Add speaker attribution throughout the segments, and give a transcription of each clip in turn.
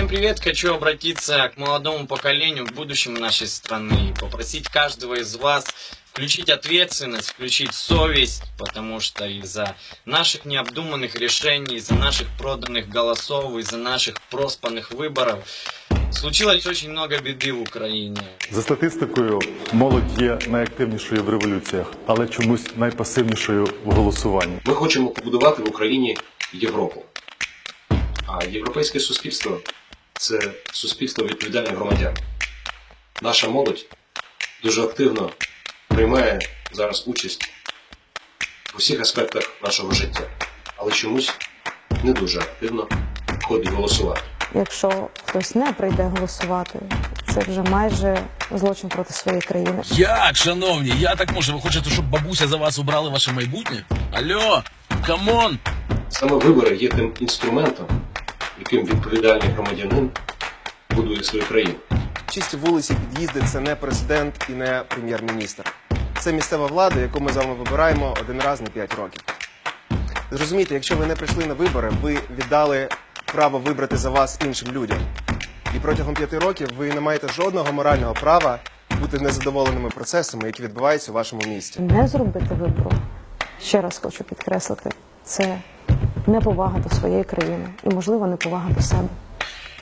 Speaker 1: Всем привет! Хочу обратиться к молодому поколению, к будущему нашей страны и попросить каждого из вас включить ответственность, включить совесть, потому что из-за наших необдуманных решений, из-за наших проданных голосов, из-за наших проспанных выборов случилось очень много беды в Украине.
Speaker 2: За статистикою, молодь є найактивнішою в революціях, але чомусь найпасивнішою в голосуванні.
Speaker 3: Ми хочемо побудувати в Україні Європу. А європейське суспільство це суспільство відповідальних громадян. Наша молодь дуже активно приймає зараз участь в усіх аспектах нашого життя, але чомусь не дуже активно ходить голосувати.
Speaker 4: Якщо хтось не прийде голосувати, це вже майже злочин проти своєї країни.
Speaker 5: Як, шановні, я так можу. Ви хочете, щоб бабуся за вас обрала ваше майбутнє? Алло, камон!
Speaker 3: Саме вибори є тим інструментом, яким відповідальний громадянин будує свою країну.
Speaker 6: Чисті вулиці, під'їзди це не президент і не прем'єр-міністр. Це місцева влада, яку ми з вами вибираємо один раз на 5 років. Зрозумійте, якщо ви не прийшли на вибори, ви віддали право вибрати за вас іншим людям. І протягом п'яти років ви не маєте жодного морального права бути незадоволеними процесами, які відбуваються у вашому місті.
Speaker 4: Не зробити вибору, ще раз хочу підкреслити, це неповага до своєї країни і, можливо, неповага до себе.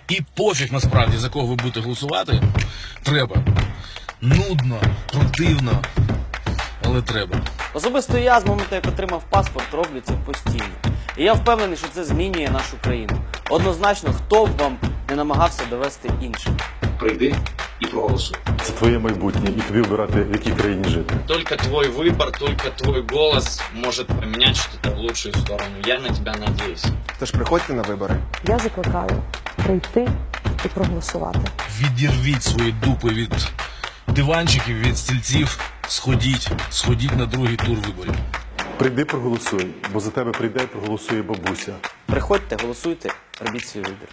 Speaker 5: І пофіг насправді за кого ви будете голосувати. Треба. Нудно, противно, але треба.
Speaker 7: Особисто я з моменту, як отримав паспорт, роблю це постійно. І я впевнений, що це змінює нашу країну. Однозначно, хто б вам не намагався довести іншим.
Speaker 3: Прийди і проголосуй.
Speaker 2: Це твоє майбутнє, і тобі обирати, в якій країні жити.
Speaker 1: Только твой выбор, только твой голос может поменять что-то в лучшую сторону. Я на тебя надеюсь.
Speaker 6: Тож приходьте на вибори.
Speaker 4: Я закликаю прийти і проголосувати.
Speaker 5: Відірвіть свої дупи від диванчиків, від стільців. Сходіть, сходіть на другий тур виборів.
Speaker 2: Прийди, проголосуй, бо за тебе прийде і проголосує бабуся.
Speaker 7: Приходьте, голосуйте, робіть свій вибір.